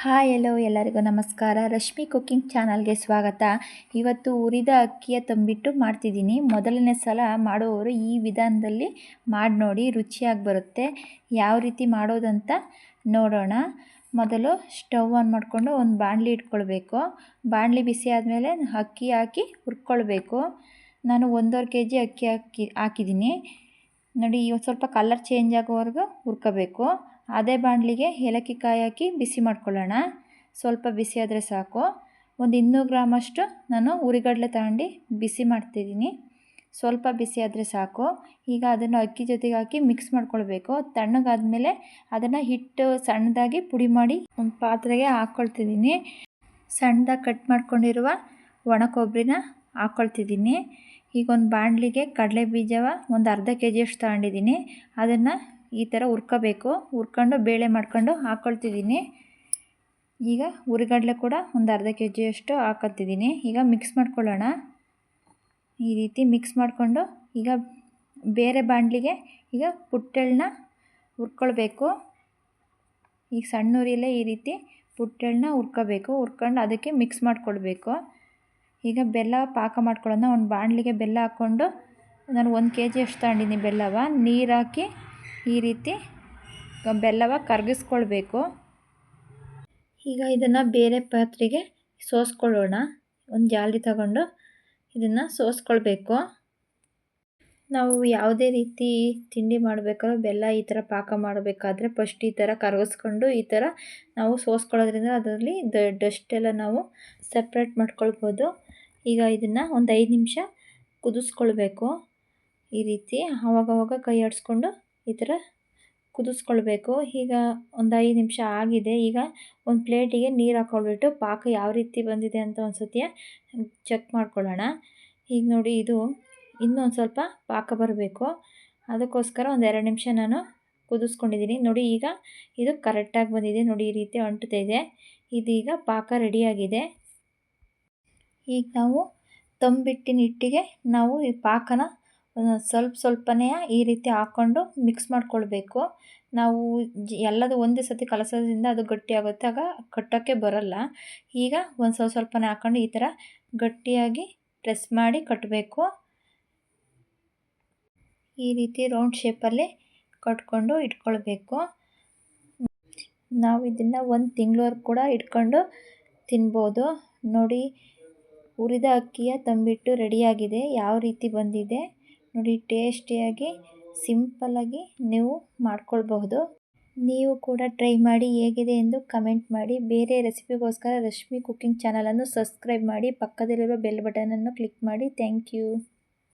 Hi ಎಲ್ಲೋ ಎಲ್ಲರಿಗೂ ನಮಸ್ಕಾರ. Rashmi cooking ಚಾನಲ್ಗೆ ಸ್ವಾಗತ. ಇವತ್ತು ಉರಿದ ಅಕ್ಕಿಯ ತಂಬಿಟ್ಟು ಮಾಡ್ತಿದ್ದೀನಿ. ಮೊದಲನೇ ಸಲ ಮಾಡುವವರು ಈ ವಿಧಾನದಲ್ಲಿ ಮಾಡಿ ನೋಡಿ, ರುಚಿಯಾಗಿ ಬರುತ್ತೆ. ಯಾವ ರೀತಿ ಮಾಡೋದಂತ ನೋಡೋಣ. ಮೊದಲು ಸ್ಟವ್ ಆನ್ ಮಾಡಿಕೊಂಡು ಒಂದು ಬಾಣಲಿ ಇಟ್ಕೊಳ್ಬೇಕು. ಬಾಣಲಿ ಬಿಸಿ ಆದಮೇಲೆ ಅಕ್ಕಿ ಹಾಕಿ ಹುರ್ಕೊಳ್ಬೇಕು. ನಾನು ಒಂದೂವರೆ ಕೆ ಜಿ ಅಕ್ಕಿ ಹಾಕಿ ಹಾಕಿದ್ದೀನಿ. ನೋಡಿ ಇವತ್ತು ಸ್ವಲ್ಪ ಕಲರ್ ಚೇಂಜ್ ಆಗೋವರೆಗೂ ಹುರ್ಕೋಬೇಕು. ಅದೇ ಬಾಣಲಿಗೆ ಏಲಕ್ಕಿ ಕಾಯಿ ಹಾಕಿ ಬಿಸಿ ಮಾಡ್ಕೊಳ್ಳೋಣ. ಸ್ವಲ್ಪ ಬಿಸಿ ಆದರೆ ಸಾಕು. ಒಂದು ಇನ್ನೂರು ಗ್ರಾಮಷ್ಟು ನಾನು ಉರಿಗಡಲೆ ತಗೊಂಡು ಬಿಸಿ ಮಾಡ್ತಿದ್ದೀನಿ. ಸ್ವಲ್ಪ ಬಿಸಿ ಆದರೆ ಸಾಕು. ಈಗ ಅದನ್ನು ಅಕ್ಕಿ ಜೊತೆಗೆ ಹಾಕಿ ಮಿಕ್ಸ್ ಮಾಡ್ಕೊಳ್ಬೇಕು. ತಣ್ಣಗಾದಮೇಲೆ ಅದನ್ನು ಹಿಟ್ಟು ಸಣ್ಣದಾಗಿ ಪುಡಿ ಮಾಡಿ ಒಂದು ಪಾತ್ರೆಗೆ ಹಾಕ್ಕೊಳ್ತಿದ್ದೀನಿ ಸಣ್ಣದಾಗಿ ಕಟ್ ಮಾಡ್ಕೊಂಡಿರುವ ಒಣ ಕೊಬ್ಬರಿನ ಹಾಕ್ಕೊಳ್ತಿದ್ದೀನಿ ಈಗ ಒಂದು ಬಾಣಲಿಗೆ ಕಡಲೆ ಬೀಜವ ಒಂದು ಅರ್ಧ ಕೆ ಜಿಯಷ್ಟು ತಗೊಂಡಿದ್ದೀನಿ. ಅದನ್ನು ಈ ಥರ ಹುರ್ಕೋಬೇಕು. ಹುರ್ಕೊಂಡು ಬೇಳೆ ಮಾಡ್ಕೊಂಡು ಹಾಕ್ಕೊಳ್ತಿದ್ದೀನಿ ಈಗ ಹುರಿಗಡಲೆ ಕೂಡ ಒಂದು ಅರ್ಧ ಕೆ ಜಿಯಷ್ಟು ಹಾಕೊತಿದ್ದೀನಿ ಈಗ ಮಿಕ್ಸ್ ಮಾಡ್ಕೊಳ್ಳೋಣ. ಈ ರೀತಿ ಮಿಕ್ಸ್ ಮಾಡಿಕೊಂಡು ಈಗ ಬೇರೆ ಬಾಣಲಿಗೆ ಈಗ ಪುಟ್ಟೆಳ್ಳನ್ನ ಹುರ್ಕೊಳ್ಬೇಕು. ಈಗ ಸಣ್ಣ ಉರಿಯಲ್ಲೇ ಈ ರೀತಿ ಪುಟ್ಟೆಳ್ಳನ್ನ ಹುರ್ಕೋಬೇಕು. ಹುರ್ಕೊಂಡು ಅದಕ್ಕೆ ಮಿಕ್ಸ್ ಮಾಡ್ಕೊಳ್ಬೇಕು. ಈಗ ಬೆಲ್ಲ ಪಾಕ ಮಾಡ್ಕೊಳ್ಳೋಣ. ಒಂದು ಬಾಣಲಿಗೆ ಬೆಲ್ಲ ಹಾಕ್ಕೊಂಡು ನಾನು ಒಂದು ಕೆ ಜಿ ಅಷ್ಟು ತಗೊಂಡಿದ್ದೀನಿ ಬೆಲ್ಲವ. ನೀರು ಹಾಕಿ ಈ ರೀತಿ ಬೆಲ್ಲವ ಕರಗಿಸ್ಕೊಳ್ಬೇಕು. ಈಗ ಇದನ್ನು ಬೇರೆ ಪಾತ್ರೆಗೆ ಸೋಸ್ಕೊಳ್ಳೋಣ. ಒಂದು ಜಾಲಿ ತಗೊಂಡು ಇದನ್ನು ಸೋಸ್ಕೊಳ್ಬೇಕು. ನಾವು ಯಾವುದೇ ರೀತಿ ತಿಂಡಿ ಮಾಡಬೇಕಾದ್ರೂ ಬೆಲ್ಲ ಈ ಥರ ಪಾಕ ಮಾಡಬೇಕಾದ್ರೆ ಫಸ್ಟ್ ಈ ಥರ ಕರಗಿಸ್ಕೊಂಡು ಈ ಥರ ನಾವು ಸೋಸ್ಕೊಳ್ಳೋದ್ರಿಂದ ಅದರಲ್ಲಿ ದ ಡಸ್ಟೆಲ್ಲ ನಾವು ಸಪ್ರೇಟ್ ಮಾಡ್ಕೊಳ್ಬೋದು. ಈಗ ಇದನ್ನು ಒಂದು ಐದು ನಿಮಿಷ ಕುದಿಸ್ಕೊಳ್ಬೇಕು. ಈ ರೀತಿ ಆವಾಗವಾಗ ಕೈ ಆಡಿಸ್ಕೊಂಡು ಈ ಥರ ಕುದಿಸ್ಕೊಳ್ಬೇಕು. ಈಗ ಒಂದು ಐದು ನಿಮಿಷ ಆಗಿದೆ. ಈಗ ಒಂದು ಪ್ಲೇಟಿಗೆ ನೀರು ಹಾಕ್ಕೊಳ್ಬಿಟ್ಟು ಪಾಕ ಯಾವ ರೀತಿ ಬಂದಿದೆ ಅಂತ ಒಂದು ಚೆಕ್ ಮಾಡ್ಕೊಳ್ಳೋಣ. ಈಗ ನೋಡಿ ಇದು ಇನ್ನೊಂದು ಸ್ವಲ್ಪ ಪಾಕ ಬರಬೇಕು. ಅದಕ್ಕೋಸ್ಕರ ಒಂದು ಎರಡು ನಿಮಿಷ ನಾನು ಕುದಿಸ್ಕೊಂಡಿದ್ದೀನಿ. ನೋಡಿ ಈಗ ಇದು ಕರೆಕ್ಟಾಗಿ ಬಂದಿದೆ. ನೋಡಿ ಈ ರೀತಿ ಅಂಟುತ್ತಾ ಇದೆ. ಇದೀಗ ಪಾಕ ರೆಡಿಯಾಗಿದೆ. ಈಗ ನಾವು ತಂಬಿಟ್ಟಿನ ಹಿಟ್ಟಿಗೆ ನಾವು ಈ ಪಾಕನ ಸ್ವಲ್ಪ ಸ್ವಲ್ಪನೇ ಈ ರೀತಿ ಹಾಕ್ಕೊಂಡು ಮಿಕ್ಸ್ ಮಾಡ್ಕೊಳ್ಬೇಕು. ನಾವು ಎಲ್ಲದು ಒಂದೇ ಸತಿ ಕಲಸೋದ್ರಿಂದ ಅದು ಗಟ್ಟಿಯಾಗುತ್ತೆ, ಆಗ ಕಟ್ಟೋಕ್ಕೆ ಬರೋಲ್ಲ. ಈಗ ಒಂದು ಸ್ವಲ್ಪ ಸ್ವಲ್ಪನೇ ಹಾಕ್ಕೊಂಡು ಈ ಥರ ಗಟ್ಟಿಯಾಗಿ ಪ್ರೆಸ್ ಮಾಡಿ ಕಟ್ಟಬೇಕು ಈ ರೀತಿ ರೌಂಡ್ ಶೇಪಲ್ಲಿ ಕಟ್ಕೊಂಡು ಇಟ್ಕೊಳ್ಬೇಕು. ನಾವು ಇದನ್ನು ಒಂದು ತಿಂಗಳವರೆಗೂ ಕೂಡ ಇಟ್ಕೊಂಡು ತಿನ್ಬೋದು. ನೋಡಿ ಹುರಿದ ಅಕ್ಕಿಯ ತಂಬಿಟ್ಟು ರೆಡಿಯಾಗಿದೆ ಯಾವ ರೀತಿ ಬಂದಿದೆ. ನೋಡಿ, ಟೇಸ್ಟಿಯಾಗಿ, ಸಿಂಪಲ್ಲಾಗಿ ನೀವು ಮಾಡ್ಕೊಳ್ಬಹುದು. ನೀವು ಕೂಡ ಟ್ರೈ ಮಾಡಿ, ಹೇಗಿದೆ ಎಂದು ಕಮೆಂಟ್ ಮಾಡಿ. ಬೇರೆ ರೆಸಿಪಿಗೋಸ್ಕರ ರಶ್ಮಿ ಕುಕ್ಕಿಂಗ್ ಚಾನಲನ್ನು ಸಬ್ಸ್ಕ್ರೈಬ್ ಮಾಡಿ. ಪಕ್ಕದಲ್ಲಿರುವ ಬೆಲ್ ಬಟನನ್ನು ಕ್ಲಿಕ್ ಮಾಡಿ. Thank you.